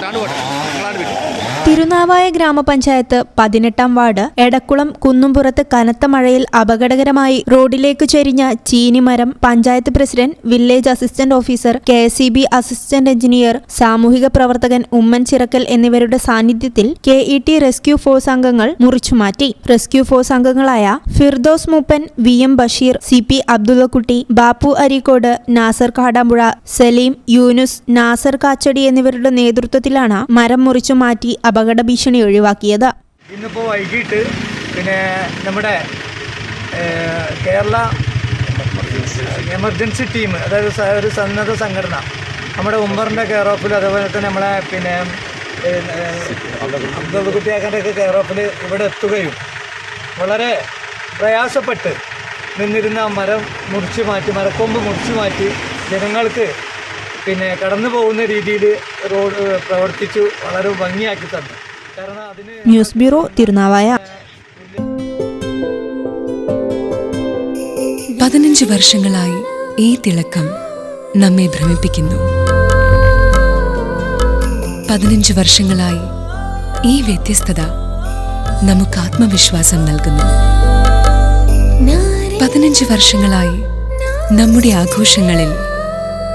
ஆண்டு ஓட்டு തിരുനാവായ ഗ്രാമപഞ്ചായത്ത് പതിനെട്ടാം വാർഡ് എടക്കുളം കുന്നുംപുറത്ത് കനത്ത മഴയിൽ അപകടകരമായി റോഡിലേക്ക് ചെരിഞ്ഞ ചീനിമരം panchayat president village assistant officer K assistant engineer സാമൂഹിക പ്രവർത്തകൻ ഉമ്മൻ ചിറക്കൽ എന്നിവരുടെ സാന്നിധ്യത്തിൽ K E T rescue force അംഗങ്ങൾ മുറിച്ചുമാറ്റി റെസ്ക്യൂ ഫോഴ്സ് അംഗങ്ങളായ Firdous Mooppan V M Basheer C P Abdullakutty Bappu Areekode Nasar Kadampuzha Salim Yunus Nasar Kachadi എന്നിവരുടെ നേതൃത്വത്തിലാണ് മരം മുറിച്ചു മാറ്റി അപകട ഭീഷണി ഒഴിവാക്കിയത്. ഇന്നിപ്പോൾ വൈകിട്ട് പിന്നെ നമ്മുടെ കേരള എമർജൻസി ടീം അതായത് ഒരു സന്നദ്ധ സംഘടന നമ്മുടെ ഉമ്മറിന്റെ കെയർ ഓഫിൽ അതേപോലെ തന്നെ നമ്മളെ പിന്നെ അബ്ദുൾകുട്ടിയാക്കന്റെ ഒക്കെ കെയർ ഓഫിൽ ഇവിടെ എത്തുകയും വളരെ പ്രയാസപ്പെട്ട് നിന്നിരുന്ന മരം മുറിച്ച് മാറ്റി മരക്കൊമ്പ് മുറിച്ച് മാറ്റി ജനങ്ങൾക്ക് പിന്നെ കടന്നു പോകുന്ന രീതിയിൽ റോഡ് പ്രവർത്തിച്ചു വളരെ ഭംഗിയാക്കി തന്നു. കാരണം അതിന് ന്യൂസ് ബ്യൂറോ തിരുനാവായ. പതിനഞ്ച് വർഷങ്ങളായി ഈ തിളക്കം നമ്മെ ഭ്രമിപ്പിക്കുന്നു. പതിനഞ്ച് വർഷങ്ങളായി ഈ വ്യത്യസ്തത നമുക്ക് ആത്മവിശ്വാസം നൽകുന്നു. പതിനഞ്ച് വർഷങ്ങളായി നമ്മുടെ ആഘോഷങ്ങളിൽ